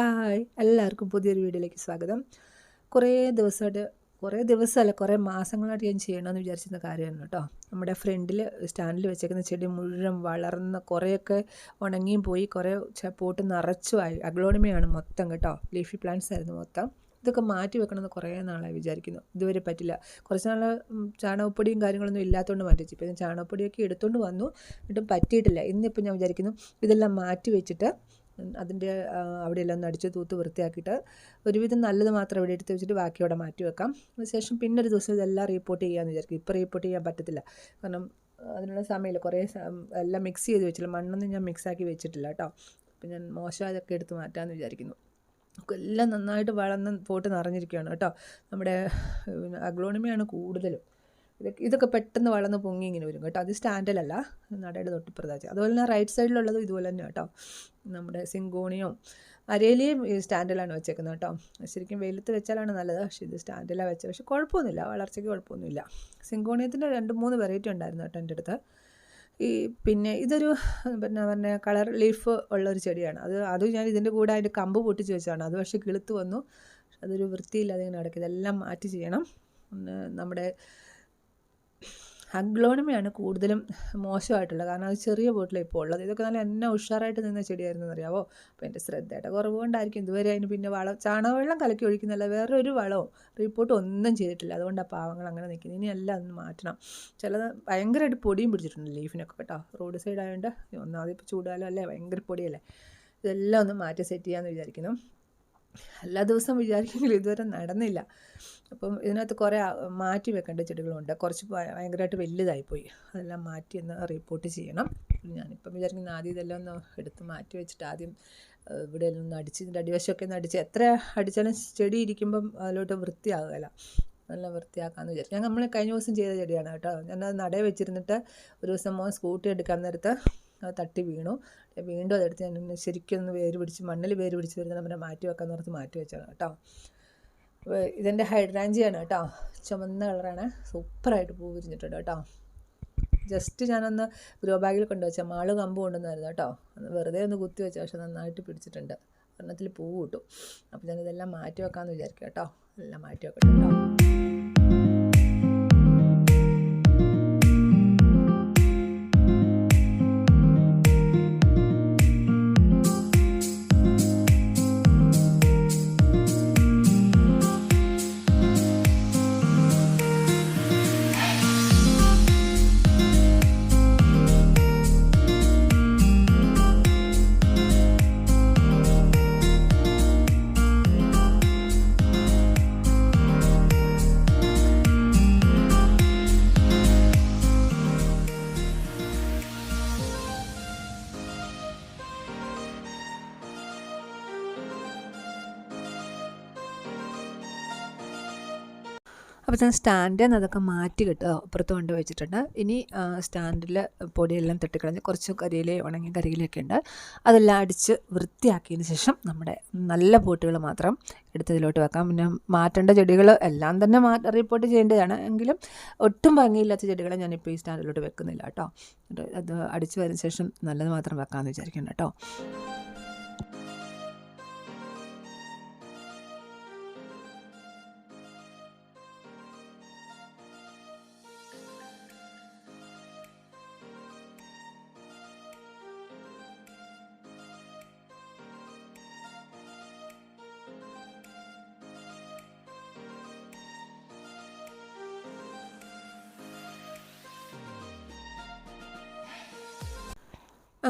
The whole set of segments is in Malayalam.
ഹായ് എല്ലാവർക്കും പുതിയൊരു വീഡിയോയിലേക്ക് സ്വാഗതം. കുറേ ദിവസമായിട്ട് കുറേ ദിവസമല്ല കുറേ മാസങ്ങളായിട്ട് ഞാൻ ചെയ്യണമെന്ന് വിചാരിച്ചിരുന്ന കാര്യമാണ് കേട്ടോ. നമ്മുടെ ഫ്രണ്ടിൽ സ്റ്റാൻഡിൽ വെച്ചേക്കുന്ന ചെടി മുഴുവൻ വളർന്ന് കുറേയൊക്കെ ഉണങ്ങിയും പോയി കുറേ പോട്ട് നിറച്ചു ആയി. അഗ്ലോണിമയാണ് മൊത്തം കേട്ടോ. ലീഫി പ്ലാന്റ്സ് ആയിരുന്നു മൊത്തം. ഇതൊക്കെ മാറ്റി വെക്കണമെന്ന് കുറേ നാളായി വിചാരിക്കുന്നു. ഇതുവരെ പറ്റില്ല. കുറച്ച് നാൾ ചാണകപ്പൊടിയും കാര്യങ്ങളൊന്നും ഇല്ലാത്തതുകൊണ്ട് മാറ്റി വെച്ചു. ഇപ്പം ചാണകപ്പൊടിയൊക്കെ എടുത്തുകൊണ്ട് വന്നു. എന്നിട്ടും പറ്റിയിട്ടില്ല. ഇന്നിപ്പോൾ ഞാൻ വിചാരിക്കുന്നു ഇതെല്ലാം മാറ്റി വെച്ചിട്ട് അതിന്റെ അവിടെയെല്ലാം ഒന്ന് അടിച്ച് തൂത്ത് വൃത്തിയാക്കിയിട്ട് ഒരുവിധം നല്ലത് മാത്രം ഇവിടെ എടുത്ത് വെച്ചിട്ട് ബാക്കി അവിടെ മാറ്റി വെക്കാം. അതിനുശേഷം പിന്നെ ഒരു ദിവസം ഇതെല്ലാം റീപ്പോർട്ട് ചെയ്യാമെന്ന് വിചാരിക്കും. ഇപ്പോൾ റിപ്പോർട്ട് ചെയ്യാൻ പറ്റത്തില്ല. കാരണം അതിനുള്ള സമയമില്ല. കുറേ എല്ലാം മിക്സ് ചെയ്ത് വെച്ചില്ല. മണ്ണൊന്നും ഞാൻ മിക്സാക്കി വെച്ചിട്ടില്ല കേട്ടോ. അപ്പം ഞാൻ മോശമായതൊക്കെ എടുത്ത് മാറ്റാമെന്ന് വിചാരിക്കുന്നു. എല്ലാം നന്നായിട്ട് വളർന്ന് പോട്ട് നിറഞ്ഞിരിക്കുകയാണ് കേട്ടോ. നമ്മുടെ അഗ്ലോണിമയാണ് കൂടുതലും. ഇതൊക്കെ ഇതൊക്കെ പെട്ടെന്ന് വളർന്ന് പൊങ്ങി ഇങ്ങനെ വരും കേട്ടോ. അത് സ്റ്റാൻഡിലല്ല നടയുടെ തൊട്ട് തൊട്ടിപ്പുറത്താച്ച്. അതുപോലെ തന്നെ റൈറ്റ് സൈഡിലുള്ളതും ഇതുപോലെ തന്നെ കേട്ടോ. നമ്മുടെ സിങ്കോണിയും അരേലിയും സ്റ്റാൻഡിലാണ് വെച്ചേക്കുന്നത് കേട്ടോ. ശരിക്കും വെയിലത്ത് വെച്ചാലാണ് നല്ലത്. പക്ഷേ ഇത് സ്റ്റാൻഡിലാണ് വെച്ചത്. പക്ഷേ കുഴപ്പമൊന്നുമില്ല. വളർച്ചയ്ക്ക് കുഴപ്പമൊന്നുമില്ല. സിങ്കോണിയത്തിന്റെ രണ്ട് മൂന്ന് വെറൈറ്റി ഉണ്ടായിരുന്നു കേട്ടോ എന്റെ അടുത്ത്. ഈ പിന്നെ ഇതൊരു പിന്നെ പറഞ്ഞ കളർ ലീഫ് ഉള്ള ഒരു ചെടിയാണ്. അത് അത് ഞാൻ ഇതിന്റെ കൂടെ അതിന്റെ കമ്പ് പൊട്ടിച്ച് വെച്ചതാണ്. അത് പക്ഷേ കിളുത്ത് വന്നു. അതൊരു വൃത്തിയില്ലാതെ ഇങ്ങനെ നടക്കും ഇതെല്ലാം മാറ്റി ചെയ്യണം. നമ്മുടെ അഗ്ലോണിമയാണ് കൂടുതലും മോശമായിട്ടുള്ളത്. കാരണം അത് ചെറിയ ബോട്ടിലാണ് ഇപ്പോൾ ഉള്ളത്. ഇതൊക്കെ നല്ല എന്നെ ഉഷാറായിട്ട് നിന്ന ചെടിയായിരുന്നു അറിയാവോ അപ്പോൾ എന്റെ ശ്രദ്ധയുടെ കുറവ് കൊണ്ടായിരിക്കും ഇതുവരെ അതിന് പിന്നെ വളം ചാണകവെള്ളം കലക്കി ഒഴിക്കുന്നില്ല. വേറെ ഒരു വളവും റിപ്പോർട്ട് ഒന്നും ചെയ്തിട്ടില്ല. അതുകൊണ്ട് ആ പാവങ്ങൾ അങ്ങനെ നിൽക്കുന്നത്. ഇനി എല്ലാം ഒന്ന് മാറ്റണം. ചിലത് ഭയങ്കരമായിട്ട് പൊടിയും പിടിച്ചിട്ടുണ്ട് ലീഫിനൊക്കെ കേട്ടോ. റോഡ് സൈഡ് ആയതുകൊണ്ട് ഒന്നാമത് ഇപ്പോൾ ചൂടാലോ അല്ലേ? ഭയങ്കര പൊടിയല്ലേ? ഇതെല്ലാം ഒന്ന് മാറ്റി സെറ്റ് ചെയ്യാമെന്ന് വിചാരിക്കുന്നു. എല്ലാ ദിവസവും വിചാരിക്കുമെങ്കിലും ഇതുവരെ നടന്നില്ല. അപ്പം ഇതിനകത്ത് കുറേ മാറ്റി വെക്കേണ്ട ചെടികളുണ്ട്. കുറച്ച് ഭയ- ഭയങ്കരമായിട്ട് വലുതായിപ്പോയി. അതെല്ലാം മാറ്റി ഒന്ന് റിപ്പോർട്ട് ചെയ്യണം. ഞാനിപ്പം വിചാരിക്കുന്ന ആദ്യം ഇതെല്ലാം ഒന്ന് എടുത്ത് മാറ്റി വെച്ചിട്ട് ആദ്യം ഇവിടെ ഒന്ന് അടിച്ച് ഇതിന്റെ അടിവശമൊക്കെ ഒന്ന് അടിച്ച് എത്ര അടിച്ചാലും ചെടി ഇരിക്കുമ്പം അതിലോട്ട് വൃത്തിയാകുകയില്ല. നല്ല വൃത്തിയാക്കാമെന്ന് വിചാരിച്ചു. ഞാൻ നമ്മൾ കഴിഞ്ഞ ദിവസം ചെയ്ത ചെടിയാണ് കേട്ടോ. ഞാനത് നടയെ വെച്ചിരുന്നിട്ട് ഒരു ദിവസം മോൻ സ്കൂട്ടി എടുക്കാൻ നേരത്ത് തട്ടി വീണു. വീണ്ടും അതെടുത്ത് ഞാൻ ഒന്ന് ശരിക്കും ഒന്ന് വേര് പിടിച്ച് മണ്ണിൽ വേര് പിടിച്ച് വരുന്ന പിന്നെ മാറ്റി വെക്കാൻ ഓർത്ത് മാറ്റി വെച്ചാണ് കേട്ടോ. അപ്പോൾ ഇതിന്റെ ഹൈഡ്രാഞ്ചിയാണ് കേട്ടോ. ചുമന്ന കളറാണ്. സൂപ്പറായിട്ട് പൂ വിരിഞ്ഞിട്ടുണ്ട് കേട്ടോ. ജസ്റ്റ് ഞാനൊന്ന് ഗ്രോ ബാഗിൽ കൊണ്ടുവച്ച മാൾ കമ്പ് കൊണ്ടുവന്നായിരുന്നു കേട്ടോ. വെറുതെ ഒന്ന് കുത്തി വെച്ച പക്ഷെ നന്നായിട്ട് പിടിച്ചിട്ടുണ്ട്. ഒരെണ്ണത്തിൽ പൂ കിട്ടും. അപ്പോൾ ഞാനിതെല്ലാം മാറ്റി വെക്കാമെന്ന് വിചാരിക്കാം കേട്ടോ. എല്ലാം മാറ്റി വെക്കട്ടെ കേട്ടോ. അപ്പോൾ ഞാൻ സ്റ്റാൻഡിൽ നിന്ന് അതൊക്കെ മാറ്റി കിട്ടുക അപ്പുറത്ത് കൊണ്ട് വെച്ചിട്ടുണ്ട്. ഇനി സ്റ്റാൻഡിൽ പൊടിയെല്ലാം തട്ടിക്കളഞ്ഞ് കുറച്ച് കരിയില ഉണങ്ങിയ കരിയിലൊക്കെ ഉണ്ട്. അതെല്ലാം അടിച്ച് വൃത്തിയാക്കിയതിന് ശേഷം നമ്മുടെ നല്ല പോട്ടുകൾ മാത്രം എടുത്തതിലോട്ട് വെക്കാം. പിന്നെ മാറ്റേണ്ട ചെടികൾ എല്ലാം തന്നെ മാ റിപ്പോർട്ട് ചെയ്യേണ്ടതാണ്. എങ്കിലും ഒട്ടും ഭംഗിയില്ലാത്ത ചെടികളെ ഞാനിപ്പോൾ ഈ സ്റ്റാൻഡിലോട്ട് വെക്കുന്നില്ല കേട്ടോ. അത് അടിച്ച് വരുന്ന ശേഷം നല്ലത് മാത്രം വെക്കാമെന്ന് വിചാരിക്കണം കേട്ടോ.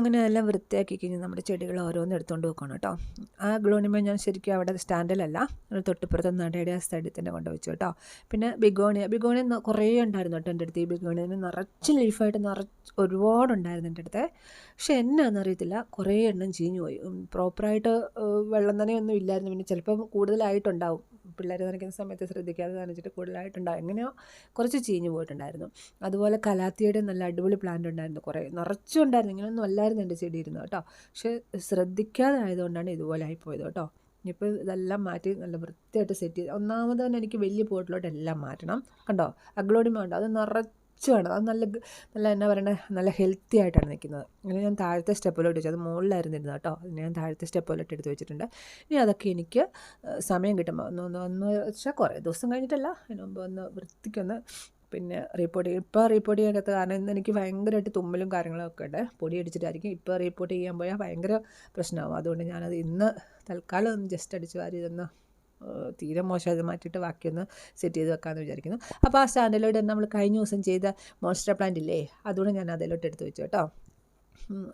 അങ്ങനെ എല്ലാം വൃത്തിയാക്കി കഴിഞ്ഞ് നമ്മുടെ ചെടികൾ ഓരോന്ന് എടുത്തുകൊണ്ട് വെക്കണം കേട്ടോ. ആ ഗ്ലോണിമ ഞാൻ ശരിക്കും അവിടെ സ്റ്റാൻഡിലല്ല തൊട്ടിപ്പുറത്ത് നടയുടെ ആ സ്ഥലത്ത് തന്നെ കൊണ്ടുവച്ചു കേട്ടോ. പിന്നെ ബിഗോണിയ ബിഗോണിയ കുറേ ഉണ്ടായിരുന്നു കേട്ടോ എന്റെ അടുത്ത്. ഈ ബിഗോണിയ നിറച്ച് ലീഫായിട്ട് നിറച്ച് ഒരുപാടുണ്ടായിരുന്നു എന്റെ അടുത്ത്. പക്ഷെ എന്നാന്ന് അറിയത്തില്ല കുറേ എണ്ണം ചീഞ്ഞു പോയി. പ്രോപ്പറായിട്ട് വെള്ളം വെള്ളം നനയൊന്നും ഇല്ലായിരുന്നു. പിന്നെ ചിലപ്പം കൂടുതലായിട്ടുണ്ടാവും. പിള്ളേർ നനയ്ക്കുന്ന സമയത്ത് ശ്രദ്ധിക്കാതെ നനച്ചിട്ട് കൂടുതലായിട്ടുണ്ടാകും എങ്ങനെയോ കുറച്ച് ചീഞ്ഞു പോയിട്ടുണ്ടായിരുന്നു. അതുപോലെ കലാത്തിയുടെ നല്ല അടിപൊളി പ്ലാന്റ് ഉണ്ടായിരുന്നു കുറേ. നിറച്ചുണ്ടായിരുന്നു. ഇങ്ങനെയൊന്നും അല്ലായിരുന്നു എന്റെ ചെടി ഇരുന്നു കേട്ടോ. പക്ഷേ ശ്രദ്ധിക്കാതെ ആയതുകൊണ്ടാണ് ഇതുപോലെ ആയിപ്പോയത് കേട്ടോ. ഇനിയിപ്പോൾ ഇതെല്ലാം മാറ്റി നല്ല വൃത്തിയായിട്ട് സെറ്റ് ചെയ്ത് ഒന്നാമത് തന്നെ എനിക്ക് വലിയ പോട്ടിലോട്ട് എല്ലാം മാറ്റണം. കണ്ടോ? അഗ്ലോഡിമ ഉണ്ട് അത് നിറച്ച് നിറച്ചുമാണ് അത് നല്ല നല്ല എന്നാ പറയണേ നല്ല ഹെൽത്തി ആയിട്ടാണ് നിൽക്കുന്നത് അങ്ങനെ ഞാൻ താഴത്തെ സ്റ്റെപ്പിലോട്ട് വെച്ചു. അത് മുകളിലായിരുന്നു ഇരുന്നത് കേട്ടോ. ഞാൻ താഴത്തെ സ്റ്റെപ്പിലോട്ട് എടുത്ത് വെച്ചിട്ടുണ്ട്. ഇനി അതൊക്കെ എനിക്ക് സമയം കിട്ടുമ്പോൾ ഒന്ന് ഒന്ന് ഒന്ന് വെച്ചാൽ കുറേ ദിവസം കഴിഞ്ഞിട്ടല്ല. അതിന് മുമ്പ് ഒന്ന് വൃത്തിക്കൊന്ന് പിന്നെ റിപ്പോർട്ട് ചെയ്യും ഇപ്പോൾ റിപ്പോർട്ട് ചെയ്യാനകത്ത് കാരണം ഇന്ന് എനിക്ക് ഭയങ്കരമായിട്ട് തുമ്മലും കാര്യങ്ങളൊക്കെ ഉണ്ട്. പൊടി അടിച്ചിട്ടായിരിക്കും. ഇപ്പോൾ റിപ്പോർട്ട് ചെയ്യാൻ പോയാൽ ഭയങ്കര പ്രശ്നമാകും അതുകൊണ്ട് ഞാനത് ഇന്ന് തൽക്കാലം ഒന്ന് ജസ്റ്റ് അടിച്ച് വാരി ഇതൊന്ന് തീരെ മോശമായത് മാറ്റിയിട്ട് ബാക്കിയൊന്ന് സെറ്റ് ചെയ്ത് വെക്കാമെന്ന് വിചാരിക്കുന്നു. അപ്പോൾ ആ സ്റ്റാൻഡിലോട്ട് നമ്മൾ കഴിഞ്ഞ ദിവസം ചെയ്ത മോൺസ്റ്റർ പ്ലാന്റ് ഇല്ലേ അതുകൊണ്ട് ഞാൻ അതിലോട്ട് എടുത്ത് വെച്ചു കേട്ടോ.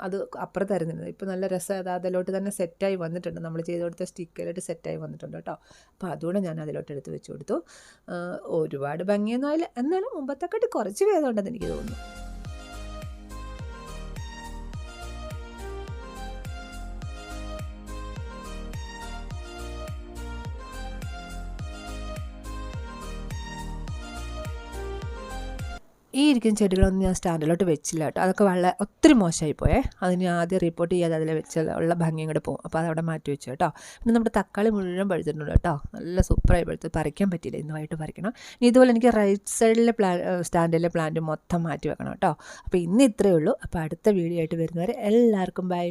അത് അപ്പുറത്തായിരുന്നിരുന്നത് ഇപ്പോൾ നല്ല രസം അത് അതിലോട്ട് തന്നെ സെറ്റായി വന്നിട്ടുണ്ട്. നമ്മൾ ചെയ്ത് കൊടുത്ത സ്റ്റിക്കറിലോട്ട് സെറ്റായി വന്നിട്ടുണ്ട് കേട്ടോ. അപ്പോൾ അതുകൊണ്ട് ഞാൻ അതിലോട്ട് എടുത്ത് വെച്ച് കൊടുത്തു. ഒരുപാട് ഭംഗിയൊന്നും ആയില്ല. എന്നാലും മുമ്പത്തെക്കാട്ടി കുറച്ച് ഭേദമുണ്ടെന്ന് എനിക്ക് തോന്നുന്നു. ഈ ഇരിക്കുന്ന ചെടികളൊന്നും ഞാൻ സ്റ്റാൻഡിലോട്ട് വെച്ചില്ല കേട്ടോ. അതൊക്കെ വളരെ ഒത്തിരി മോശമായി പോയേ. അതിന് ആദ്യം റിപ്പോർട്ട് ചെയ്യാതെ അതിൽ വെച്ച ഉള്ള ഭംഗിയും കൂടെ പോകും. അപ്പോൾ അതവിടെ മാറ്റി വെച്ചു കേട്ടോ. പിന്നെ നമ്മുടെ തക്കാളി മുഴുവൻ പഴുത്തിട്ടുണ്ട് കേട്ടോ. നല്ല സൂപ്പറായി പഴുത്ത്. പറിക്കാൻ പറ്റിയില്ല. ഇന്ന് വൈകിട്ട് പറിക്കണം. ഇനി ഇതുപോലെ എനിക്ക് റൈറ്റ് സൈഡിലെ പ്ലാ സ്റ്റാൻഡിലെ പ്ലാന്റ് മൊത്തം മാറ്റി വെക്കണം കേട്ടോ. അപ്പോൾ ഇന്ന് ഇത്രയേ ഉള്ളൂ. അപ്പോൾ അടുത്ത വീഡിയോ ആയിട്ട് വരുന്നവരെ എല്ലാവർക്കും ബൈ